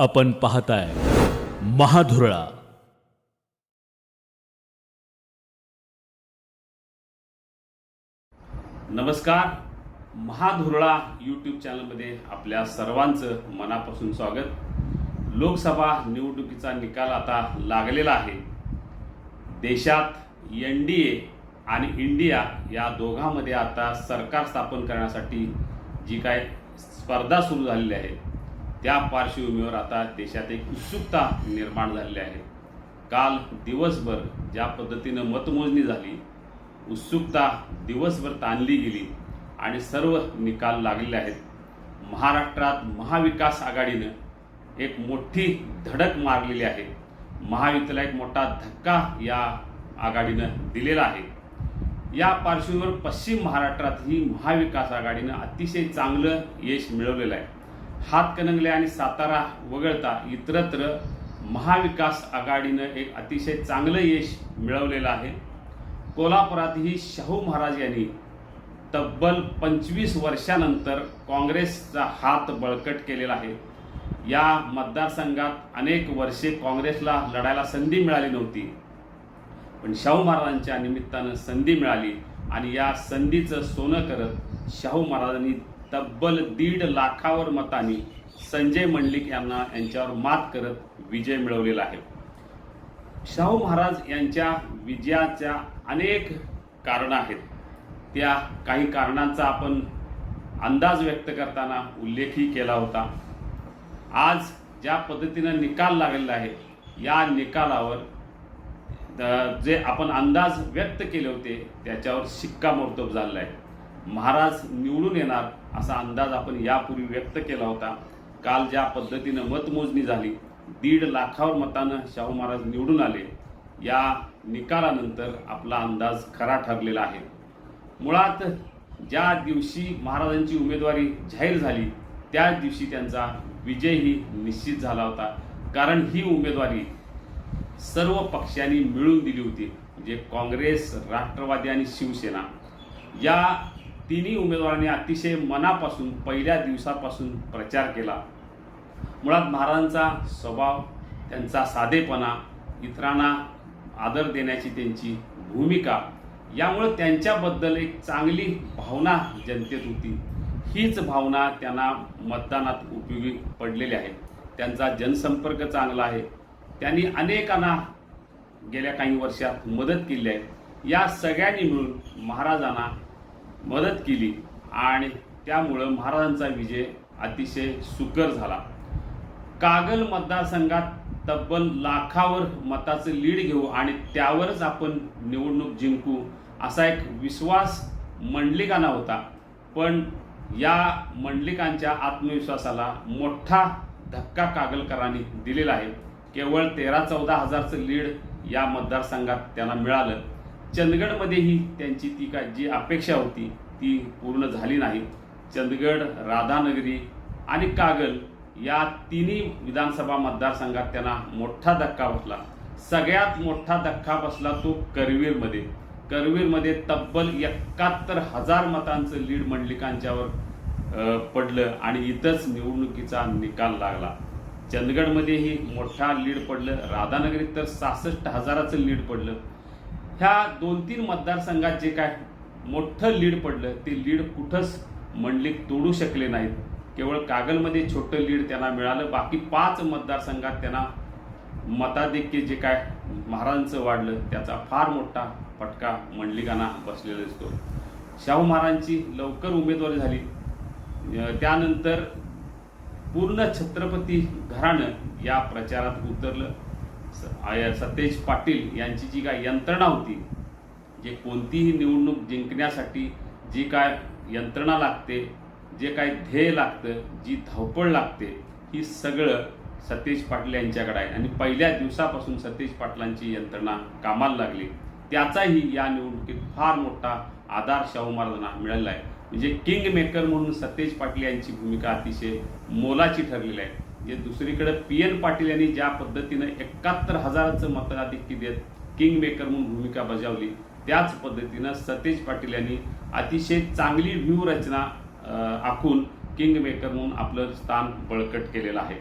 आपण पाहताय महाधुरळा. नमस्कार. महाधुरळा यूट्यूब चॅनलमध्ये आपल्या सर्वांचं मनापासून स्वागत. लोकसभा निवडणुकीचा निकाल आता लागलेला आहे. देशात एन डी ए आणि इंडिया या दोघांमध्ये आता सरकार स्थापन करण्यासाठी जी काय स्पर्धा सुरू झालेली आहे त्या पार्श्वभूमीवर आता देशात एक उत्सुकता निर्माण झालेली आहे. काल दिवसभर ज्या पद्धतीनं मतमोजणी झाली उत्सुकता दिवसभर ताणली गेली आणि सर्व निकाल लागलेले आहेत. महाराष्ट्रात महाविकास आघाडीनं एक मोठी धडक मारलेली आहे. महायुतीला एक मोठा धक्का या आघाडीनं दिलेला आहे. या पार्श्वभूमीवर पश्चिम महाराष्ट्रातही महाविकास आघाडीनं अतिशय चांगलं यश मिळवलेलं आहे. हातकणंगले आणि सातारा वगळता इतरत्र महाविकास आघाडीनं एक अतिशय चांगलं यश मिळवलेलं आहे. कोल्हापुरातही शाहू महाराज यांनी तब्बल पंचवीस वर्षानंतर काँग्रेसचा हात बळकट केलेला आहे. या मतदारसंघात अनेक वर्षे काँग्रेसला लढायला संधी मिळाली नव्हती. पण शाहू महाराजांच्या निमित्तानं संधी मिळाली आणि या संधीचं सोनं करत शाहू महाराजांनी तब्बल दीड लाखावर मतांनी संजय मंडलिक यांना यांच्यावर मात करत विजय मिळवलेला आहे. शाहू महाराज यांच्या विजयाच्या अनेक कारणं आहेत. त्या काही कारणांचा आपण अंदाज व्यक्त करताना उल्लेखही केला होता. आज ज्या पद्धतीनं निकाल लागलेला आहे या निकालावर जे आपण अंदाज व्यक्त केले होते त्याच्यावर शिक्कामोर्तब झालेला आहे. महाराज निवडून येणार असा अंदाज आपण यापूर्वी व्यक्त केला होता. काल ज्या पद्धतीनं मतमोजणी झाली दीड लाखावर मतानं शाहू महाराज निवडून आले या निकालानंतर आपला अंदाज खरा ठरलेला आहे. मुळात ज्या दिवशी महाराजांची उमेदवारी जाहीर झाली त्याच दिवशी त्यांचा विजयही निश्चित झाला होता. कारण ही उमेदवारी सर्व पक्षांनी मिळून दिली होती म्हणजे काँग्रेस राष्ट्रवादी आणि शिवसेना. या तिन्ही उमेदवारांनी अतिशय मनापासून पहिल्या दिवसापासून प्रचार केला. मुळात महाराजांचा स्वभाव त्यांचा साधेपणा इतरांना आदर देण्याची त्यांची भूमिका यामुळं त्यांच्याबद्दल एक चांगली भावना जनतेत होती. हीच भावना त्यांना मतदानात उपयोगी पडलेली आहे. त्यांचा जनसंपर्क चांगला आहे. त्यांनी अनेकांना गेल्या काही वर्षात मदत केली आहे. या सगळ्यांनी मिळून महाराजांना मदत केली आणि त्यामुळं महाराजांचा विजय अतिशय सुकर झाला. कागल मतदारसंघात तब्बल लाखावर मताचं लीड घेऊ आणि त्यावरच आपण निवडणूक जिंकू असा एक विश्वास मंडलिकांना होता. पण या मंडलिकांच्या आत्मविश्वासाला मोठा धक्का कागलकरांनी दिलेला आहे. केवळ तेरा चौदा हजारचं लीड या मतदारसंघात त्यांना मिळालं. चंदगडमध्येही त्यांची ती काय जी अपेक्षा होती ती पूर्ण झाली नाही. चंदगड राधानगरी आणि कागल या तिन्ही विधानसभा मतदारसंघात त्यांना मोठा धक्का बसला. सगळ्यात मोठा धक्का बसला तो करवीरमध्ये. करवीरमध्ये तब्बल एकाहत्तर हजार मतांचं लीड मंडलिकांच्यावर पडलं आणि इथंच निवडणुकीचा निकाल लागला. चंदगडमध्येही मोठा लीड पडलं. राधानगरीत तर सहासष्ट हजाराचं लीड पडलं. ह्या दोन तीन मतदारसंघात जे काय मोठं लीड पडलं ते लीड कुठंच मंडलिक तोडू शकले नाहीत. केवळ कागलमध्ये छोटं लीड त्यांना मिळालं. बाकी पाच मतदारसंघात त्यांना मताधिक्य जे काय महाराजांचं वाढलं त्याचा फार मोठा फटका मंडलिकांना बसलेला दिसतो. शाहू महाराजांची लवकर उमेदवारी झाली. त्यानंतर पूर्ण छत्रपती घराणं या प्रचारात उतरलं. आय- सतेज पाटील यांची जी काय यंत्रणा होती जे कोणतीही निवडणूक जिंकण्यासाठी जी काय यंत्रणा लागते जे काय ध्येय लागतं जी धावपळ लागते ही सगळं सतेज पाटील यांच्याकडे आहे. आणि पहिल्या दिवसापासून सतेज पाटलांची यंत्रणा कामाला लागली. त्याचाही या निवडणुकीत फार मोठा आधार शाहू महाराजांना मिळाला आहे. म्हणजे किंग मेकर म्हणून सतेज पाटील यांची भूमिका अतिशय मोलाची ठरलेली आहे. जे दुसरीकडे पी एन पाटील यांनी ज्या पद्धतीनं एकाहत्तर हजाराचं मताधिक्य देत किंग मेकर म्हणून भूमिका बजावली त्याच पद्धतीनं सतेज पाटील यांनी अतिशय चांगली व्यूहरचना आखून किंग मेकर म्हणून आपलं स्थान बळकट केलेलं आहे.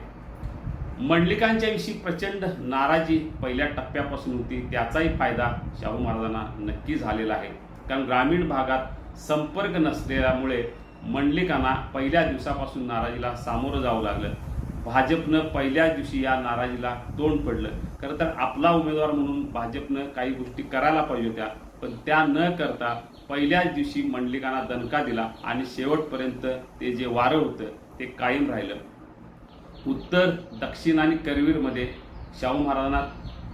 मंडलिकांच्याविषयी प्रचंड नाराजी पहिल्या टप्प्यापासून होती त्याचाही फायदा शाहू महाराजांना नक्की झालेला आहे. कारण ग्रामीण भागात संपर्क नसलेल्यामुळे मंडलिकांना पहिल्या दिवसापासून नाराजीला सामोरं जावं लागलं. भाजपनं पहिल्या दिवशी या नाराजीला तोंड पडलं. खरं तर आपला उमेदवार म्हणून भाजपनं काही गोष्टी करायला पाहिजे होत्या पण त्या न करता पहिल्याच दिवशी मंडलिकांना दणका दिला आणि शेवटपर्यंत ते जे वारं होतं ते कायम राहिलं. उत्तर दक्षिण आणि करवीरमध्ये शाहू महाराजांना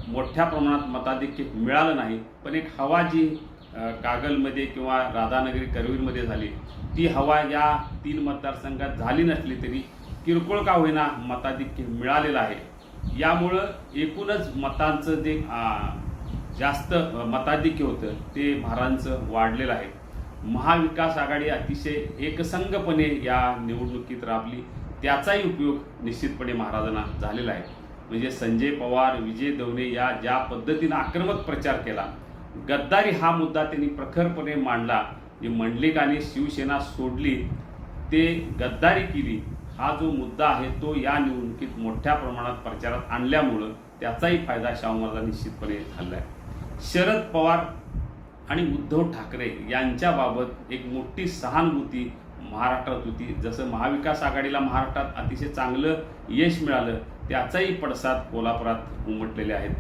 मोठ्या प्रमाणात मताधिक्य मिळालं नाही पण एक हवा जी कागलमध्ये किंवा राधानगरी करवीरमध्ये झाली ती हवा या तीन मतदारसंघात झाली नसली तरी किरकोळ का होईना मताधिक्य मिळालेलं आहे. यामुळं एकूणच मतांचं जे जास्त मताधिक्य होतं ते महाराजांचं वाढलेलं आहे. महाविकास आघाडी अतिशय एकसंघपणे या निवडणुकीत राबली. त्याचाही उपयोग निश्चितपणे महाराजांना झालेला आहे. म्हणजे संजय पवार विजय दवणे या ज्या पद्धतीनं आक्रमक प्रचार केला गद्दारी हा मुद्दा त्यांनी प्रखरपणे मांडला. जे मंडलिकांनी शिवसेना सोडली ते गद्दारी केली हा जो मुद्दा आहे तो या निवडणुकीत मोठ्या प्रमाणात प्रचारात आणल्यामुळं त्याचाही फायदा शाहू महाराजांना निश्चितपणे झाला आहे शरद पवार आणि उद्धव ठाकरे यांच्याबाबत एक मोठी सहानुभूती महाराष्ट्रात होती. जसं महाविकास आघाडीला महाराष्ट्रात अतिशय चांगलं यश मिळालं त्याचाही पडसाद कोल्हापुरात उमटलेले आहेत.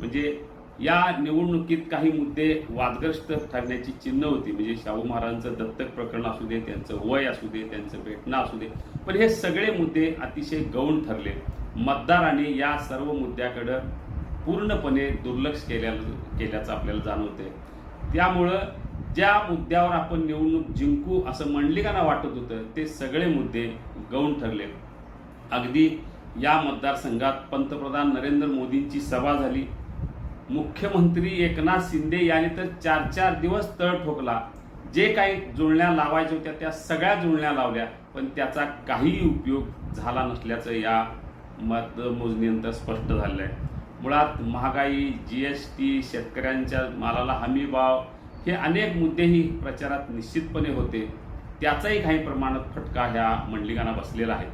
म्हणजे या निवडणुकीत काही मुद्दे वादग्रस्त ठरण्याची चिन्ह होती. म्हणजे शाहू महाराजांचं दत्तक प्रकरण असू दे त्यांचं वय असू दे त्यांचं भेटणं असू दे. पण हे सगळे मुद्दे अतिशय गौण ठरले. मतदाराने या सर्व मुद्द्याकडं पूर्णपणे दुर्लक्ष केल्या केल्याचं आपल्याला जाणवते त्यामुळं ज्या मुद्द्यावर आपण निवडणूक जिंकू असं मंडलिकांना वाटत होतं ते सगळे मुद्दे गौण ठरले. अगदी या मतदारसंघात पंतप्रधान नरेंद्र मोदींची सभा झाली. मुख्यमंत्री एकनाथ शिंदे यांनी तर चार चार दिवस तळ ठोकला. जे काही जुळण्या लावायच्या होत्या त्या सगळ्या जुळण्या लावल्या. पण त्याचा काहीही उपयोग झाला नसल्याचं या मतमोजणीनंतर स्पष्ट झालं आहे मुळात महागाई जी एस टी शेतकऱ्यांच्या मालाला हमी भाव हे अनेक मुद्देही प्रचारात निश्चितपणे होते. त्याचाही काही प्रमाणात फटका ह्या मंडलिकांना बसलेला आहे.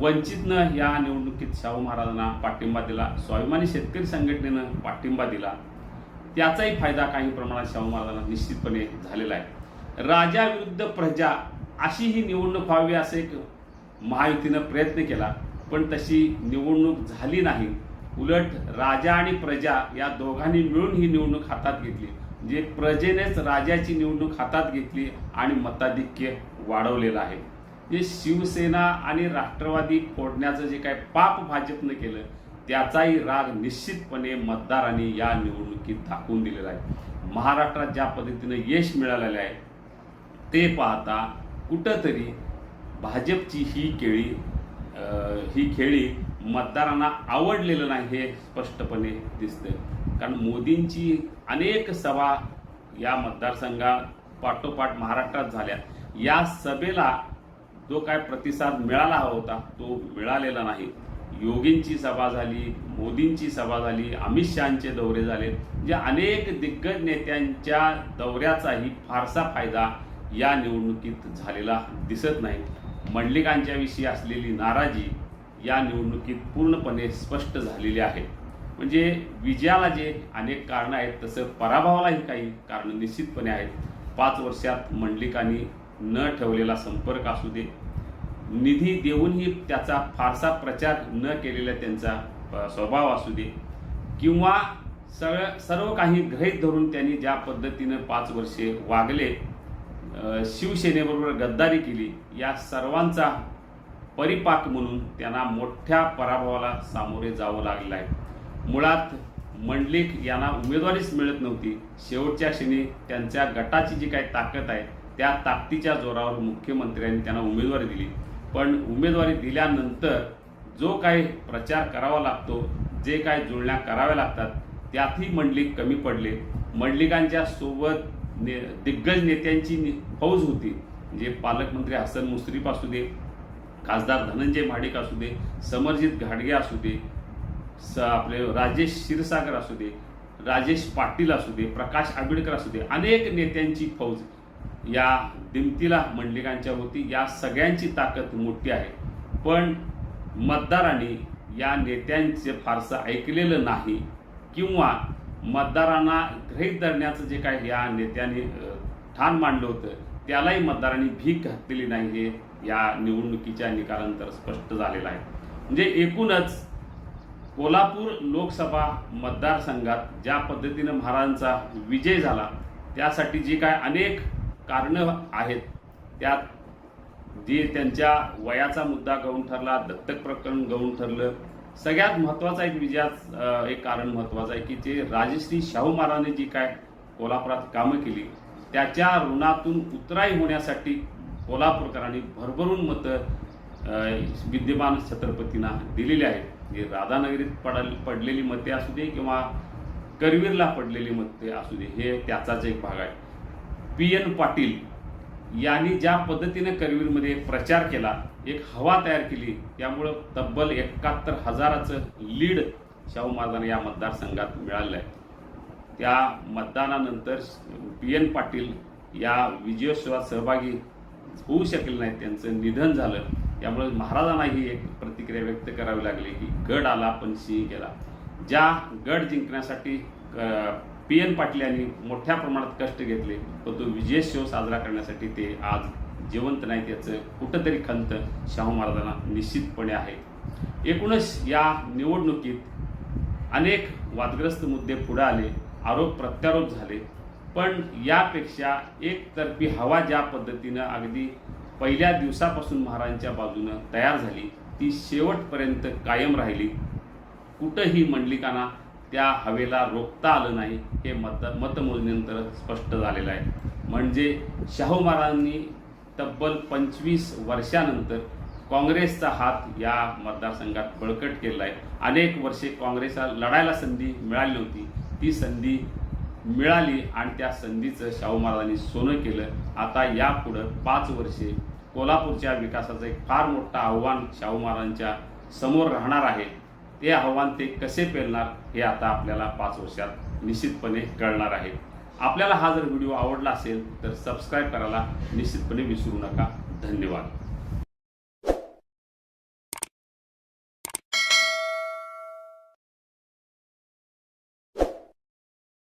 वंचितनं या निवडणुकीत शाहू महाराजांना पाठिंबा दिला स्वाभिमानी शेतकरी संघटनेनं पाठिंबा दिला. त्याचाही फायदा काही प्रमाणात शाहू महाराजांना निश्चितपणे झालेला आहे. राजा विरुद्ध प्रजा अशी ही निवडणूक व्हावी असं एक महायुतीनं प्रयत्न केला पण तशी निवडणूक झाली नाही. उलट राजा आणि प्रजा या दोघांनी मिळून ही निवडणूक हातात घेतली. म्हणजे प्रजेनेच राजाची निवडणूक हातात घेतली आणि मताधिक्य वाढवलेलं आहे. जे शिवसेना आणि राष्ट्रवादी फोडण्याचं जे काय पाप भाजपनं केलं त्याचाही राग निश्चितपणे मतदारांनी या निवडणुकीत दाखवून दिलेला आहे. महाराष्ट्रात ज्या पद्धतीनं यश मिळालेलं आहे ते पाहता कुठंतरी भाजपची ही केळी ही खेळी मतदारांना आवडलेलं नाही हे स्पष्टपणे दिसतं कारण मोदींची अनेक सभा या मतदारसंघात पाठोपाठ महाराष्ट्रात झाल्या. या सभेला जो काय प्रतिसाद मिळाला हवा होता तो मिळालेला नाही. योगींची सभा झाली मोदींची सभा झाली अमित शहाचे दौरे झाले. म्हणजे अनेक दिग्गज नेत्यांच्या दौऱ्याचाही फारसा फायदा या निवडणुकीत झालेला दिसत नाही. मंडलिकांच्याविषयी असलेली नाराजी या निवडणुकीत पूर्णपणे स्पष्ट झालेली आहे. म्हणजे विजयाला जे अनेक कारणं आहेत तसं पराभवालाही काही कारणं निश्चितपणे आहेत. पाच वर्षात मंडलिकांनी न ठेवलेला संपर्क असू दे. निधी देऊनही त्याचा फारसा प्रचार न केलेला त्यांचा स्वभाव असू दे. किंवा सगळं सर्व काही गृहीत धरून त्यांनी ज्या पद्धतीनं पाच वर्षे वागले शिवसेनेबरोबर गद्दारी केली या सर्वांचा परिपाक म्हणून त्यांना मोठ्या पराभवाला सामोरे जावं लागलेलं आहे. मुळात मंडलिक यांना उमेदवारीच मिळत नव्हती. शेवटच्या क्षणी त्यांच्या गटाची जी काही ताकद आहे त्या ताकदीच्या जोरावर मुख्यमंत्र्यांनी त्यांना उमेदवारी दिली. पण उमेदवारी दिल्यानंतर जो काही प्रचार करावा लागतो जे काही जुळण्या कराव्या लागतात त्यातही मंडलिक कमी पडले. मंडलिकांच्या सोबत ने दिग्गज नेत्यांची नि- फौज होती. जे पालकमंत्री हसन मुश्रीफ असू दे खासदार धनंजय महाडिक असू दे समरजित घाडगे असू दे स आपले राजेश क्षीरसागर असू दे राजेश पाटील असू दे प्रकाश आंबेडकर असू दे अनेक नेत्यांची फौज या दिमतीला मंडलिकांच्या होती या सगळ्यांची ताकद मोठी आहे. पण मतदारांनी या नेत्यांचे फारसं ऐकलेलं नाही किंवा मतदारांना गृहीत धरण्याचं जे काय या नेत्यांनी ठाण मांडलं होतं त्यालाही मतदारांनी भीक घातलेली नाही हे या निवडणुकीच्या निकालानंतर स्पष्ट झालेलं आहे. म्हणजे एकूणच कोल्हापूर लोकसभा मतदारसंघात ज्या पद्धतीनं महाराजांचा विजय झाला त्यासाठी जी काय अनेक कारणं आहेत. त्यात जे त्यांच्या वयाचा मुद्दा गौण ठरला दत्तक प्रकरण गौण ठरलं सगळ्यात महत्त्वाचा एक विजयात एक कारण महत्त्वाचं आहे की जे राजश्री शाहू महाराजांनी जी काय कोल्हापुरात कामं केली त्याच्या ऋणातून उतराई होण्यासाठी कोल्हापूरकरांनी भरभरून मतं विद्यमान छत्रपतींना दिलेली आहेत. जे राधानगरीत पडल पडलेली मते असू दे किंवा करवीरला पडलेली मते असू दे हे त्याचाच एक भाग आहे. पी एन पाटील यांनी ज्या पद्धतीने करवीरमध्ये प्रचार केला एक हवा तयार केली त्यामुळं तब्बल एकाहत्तर हजाराचं लीड शाहू महाराजांना या मतदारसंघात मिळालं आहे त्या मतदानानंतर पी एन पाटील या विजयोत्सवात सहभागी होऊ शकले नाहीत त्यांचं निधन झालं. त्यामुळे महाराजांना ही एक प्रतिक्रिया व्यक्त करावी लागली की गड आला पण सिंह गेला. ज्या गड जिंकण्यासाठी पी एन पाटील यांनी मोठ्या प्रमाणात कष्ट घेतले पण तो विजयोत्सव साजरा करण्यासाठी ते आज जिवंत नाही त्याचं कुठंतरी खंत शाहू महाराजांना निश्चितपणे आहे. एकूणच या निवडणुकीत अनेक वादग्रस्त मुद्दे पुढे आले आरोप प्रत्यारोप झाले पण यापेक्षा एकतर्फी हवा ज्या पद्धतीनं अगदी पहिल्या दिवसापासून महाराजांच्या बाजूनं तयार झाली ती शेवटपर्यंत कायम राहिली. कुठंही मंडलिकांना त्या हवेला रोखता आलं नाही हे मत मतमोजणीनंतर स्पष्ट झालेलं आहे. म्हणजे शाहू महाराजांनी तब्बल पंचवीस वर्षानंतर काँग्रेसचा हात या मतदारसंघात बळकट केलेला आहे. अनेक वर्षे काँग्रेसला लढायला संधी मिळाली नव्हती. ती संधी मिळाली आणि त्या संधीचं शाहू महाराजांनी सोनं केलं. आता यापुढं पाच वर्षे कोल्हापूरच्या विकासाचं एक फार मोठं आव्हान शाहू महाराजांच्या समोर राहणार आहे. ते आव्हान ते कसे पेलणार हे आता आपल्याला पाच वर्षात निश्चितपणे कळणार आहे. आपल्याला हा जर व्हिडिओ आवडला असेल तर सबस्क्राईब करायला निश्चितपणे विसरू नका. धन्यवाद.